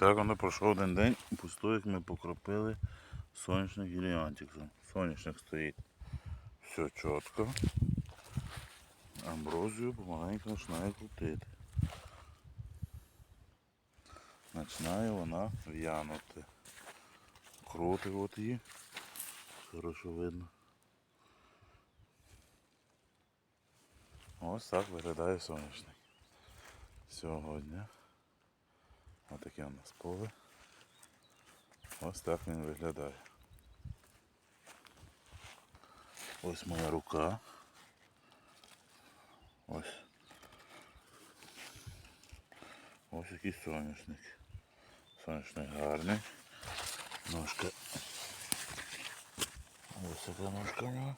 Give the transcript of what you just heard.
Так воно пройшов один день, пусто, як ми покропили сонячник гіліантиком. Соняшник стоїть. Все чітко. Амброзію помаленьку починає крутити. Починає вона в'янути. Крути от її. Хорошо видно. Ось так виглядає соняшник. Сьогодні. Отаке у нас поле. Ось так він виглядає. Ось моя рука. Ось. Ось який соняшник. Соняшник гарний. Ножка. Ось така ножка.